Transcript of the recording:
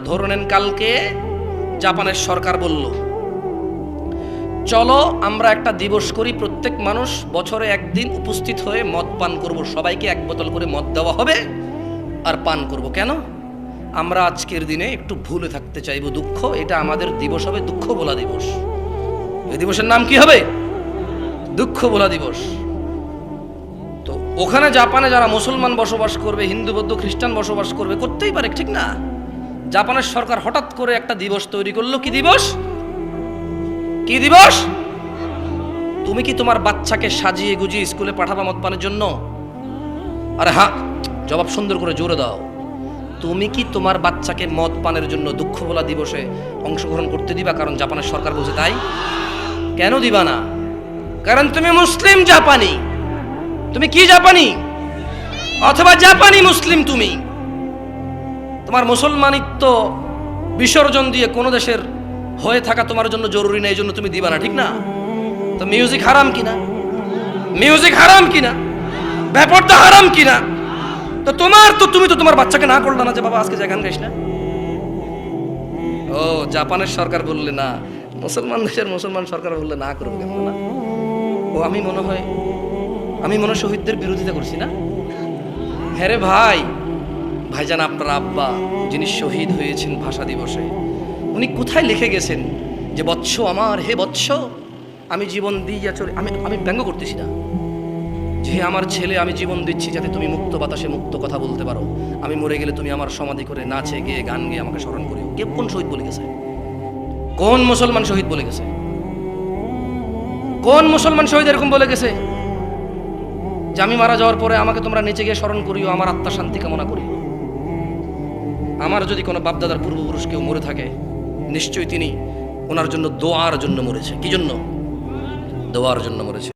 ধরে নেন কালকে জাপানের সরকার বলল, চলো আমরা একটা দিবস করি, প্রত্যেক মানুষ বছরে একদিন উপস্থিত হয়ে মদ পান করব। সবাইকে এক বোতল করে মদ দেওয়া হবে আর পান করব। কেন? আমরা আজকের দিনে একটু ভুলে থাকতে চাইব দুঃখ। এটা আমাদের দিবস হবে দুঃখ বলা দিবস। এই দিবসের নাম কি হবে? দুঃখ বলা দিবস। তো ওখানে জাপানে যারা মুসলমান বসবাস করবে, হিন্দু, বৌদ্ধ, খ্রিস্টান বসবাস করবে, করতেই পারে, ঠিক না? জাপানের সরকার হঠাৎ করে একটা দিবস তৈরি করল। কি দিবস? কি দিবস? তুমি কি তোমার বাচ্চাকে সাজিয়ে গুজিয়ে স্কুলে পাঠাবা মদ পানের জন্য? আরে হ্যাঁ জবাব সুন্দর করে জোরে দাও। তুমি কি তোমার বাচ্চাকে মদ পানের জন্য দুঃখ বলা দিবসে অংশগ্রহণ করতে দিবা? কারণ জাপানের সরকার বলছে তাই। কেন দিবা না? কারণ তুমি মুসলিম জাপানি। তুমি কি জাপানি? অথবা জাপানি মুসলিম তুমি? তোমার মুসলমানিত্ব বিসর্জন দিয়ে কোনো দেশের হয়ে থাকা তোমার জন্য জরুরি না, এই জন্য তুমি দিবা না, ঠিক না? তো মিউজিক হারাম কিনা? মিউজিক হারাম কিনা? ব্যাপারটা হারাম কিনা? তো তোমার তো, তুমি তো তোমার বাচ্চাকে না করলে না যে, বাবা, আজকে যে গান গাইস না? ও, জাপানের সরকার বললে না, মুসলমান দেশের মুসলমান সরকার বললে না করব কেন, না? ও, আমি মনে হয়, আমি মনে শহীদদের বিরোধিতা করছি না? হ্যাঁ রে ভাই ভাইজান আপনার আব্বা যিনি শহীদ হয়েছেন ভাষা দিবসে, উনি কোথায় লিখে গেছেন যে, বৎস আমার, হে বৎস, আমি জীবন দিয়ে চলে আমি আমি ব্যঙ্গ করতেছি না। যে আমার ছেলে, আমি জীবন দিচ্ছি যাতে তুমি মুক্ত বাতাসে মুক্ত কথা বলতে পারো। আমি মরে গেলে তুমি আমার সমাধি করে নাচে, গিয়ে, গান গেয়ে আমাকে স্মরণ করিও। কে কোন শহীদ বলে গেছে? কোন মুসলমান শহীদ বলে গেছে? কোন মুসলমান শহীদ এরকম বলে গেছে? যে, আমি মারা যাওয়ার পরে আমাকে তোমরা নিচে গিয়ে স্মরণ করিও, আমার আত্মা শান্তি কামনা করিও। আমার যদি কোনো বাপদাদার পূর্বপুরুষ কেউ মরে থাকে, নিশ্চয়ই তিনি ওনার জন্য দোয়ার জন্য মরেছে। কি জন্য? দোয়ার জন্য মরেছে।